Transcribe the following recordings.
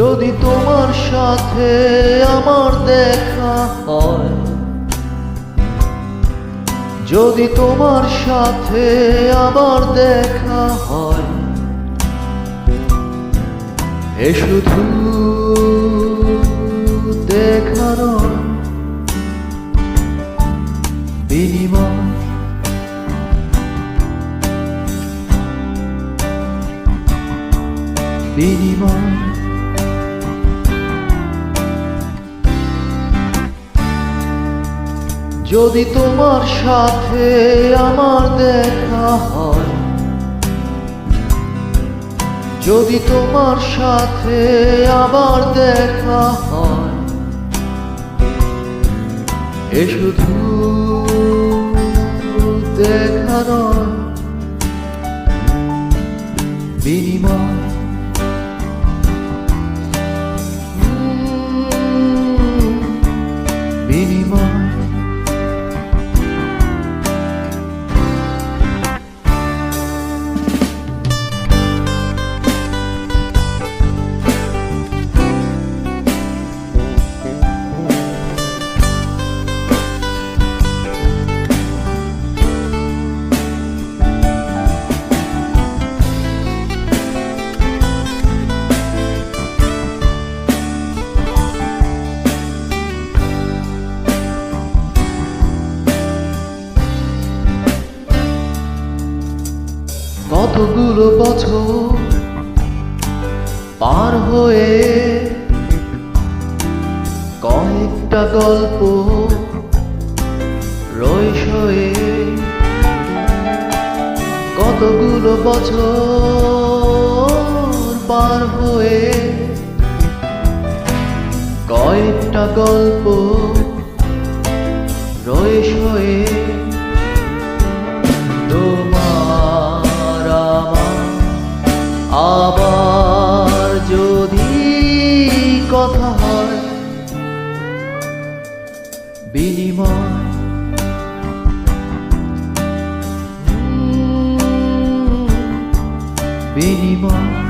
যদি তোমার সাথে আমার দেখা হয়, যদি তোমার সাথে আবার দেখা হয়, এ শুধু দেখানো বিনিময়। বিনিময়। যদি তোমার সাথে আমার দেখা হয়, যদি তোমার সাথে আবার দেখা হয়, এ শুধু দেখা কতগুলো বছর পার হয়ে কয়েকটা গল্প রইসয়ে কতগুলো বছর পার হয়ে কয়েকটা গল্প রইসয়ে কথা হয়। বিনিময়। বিনিময়।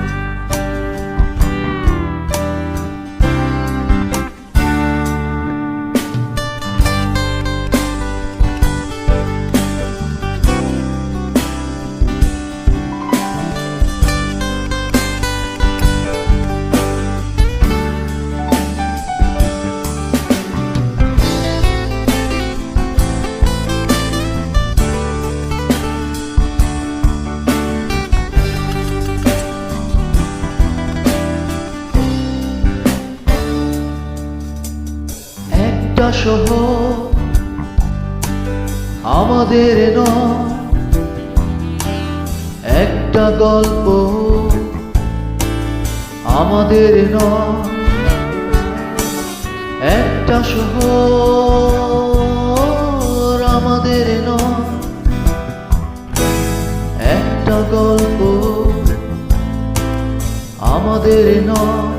একটা শহর আমাদের নয়, একটা গল্প। আমাদের নয়, একটা শহর আমাদের নয়, একটা গল্প। আমাদের নয়।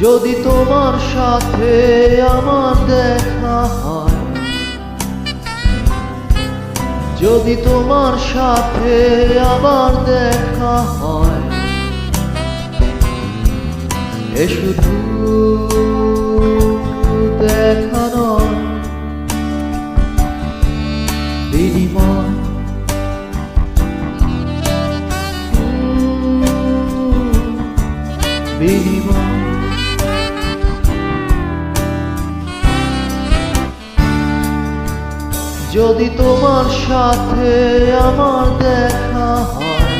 যদি তোমার সাথে আমার দেখা হয়, যদি তোমার সাথে আবার দেখা হয়, এ শুধু দেখা বিনিময় যদি তোমার সাথে আমার দেখা হয়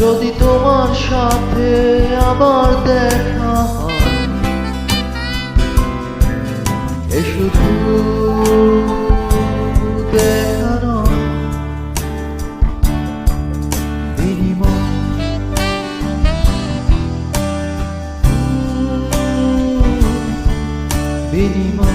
যদি তোমার সাথে আমার দেখা di.